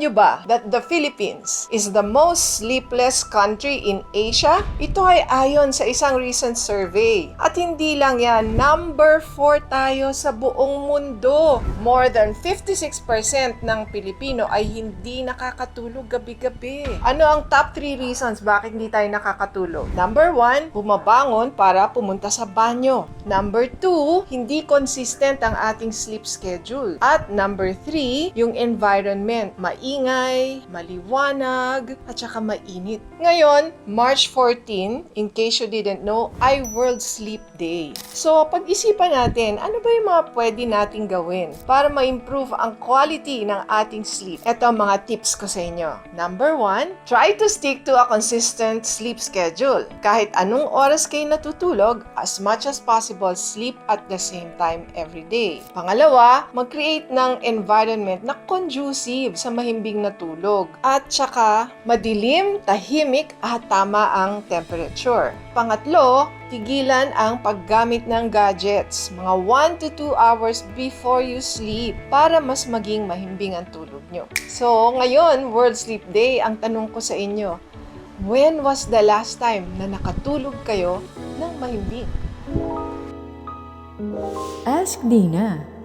Alam nyo ba that the Philippines is the most sleepless country in Asia? Ito ay ayon sa isang recent survey. At hindi lang yan, number 4 tayo sa buong mundo. More than 56% ng Pilipino ay hindi nakakatulog gabi-gabi. Ano ang top 3 reasons bakit hindi tayo nakakatulog? Number 1, bumabangon para pumunta sa banyo. Number 2, hindi consistent ang ating sleep schedule. At number 3, yung environment. Maingay, maliwanag, at saka mainit. Ngayon, March 14, in case you didn't know, ay World Sleep Day. So, pag-isipan natin, ano ba yung mga pwede nating gawin para ma-improve ang quality ng ating sleep? Ito ang mga tips ko sa inyo. Number 1, try to stick to a consistent sleep schedule. Kahit anong oras kayo natutulog, as much as possible, sleep at the same time every day. Pangalawa, mag-create ng environment na conducive sa mahimbing na tulog. At saka, madilim, tahimik at tama ang temperature. Pangatlo, tigilan ang paggamit ng gadgets mga 1 to 2 hours before you sleep para mas maging mahimbing ang tulog nyo. So, ngayon, World Sleep Day, ang tanong ko sa inyo, when was the last time na nakatulog kayo ng mahimbing? Ask Dina.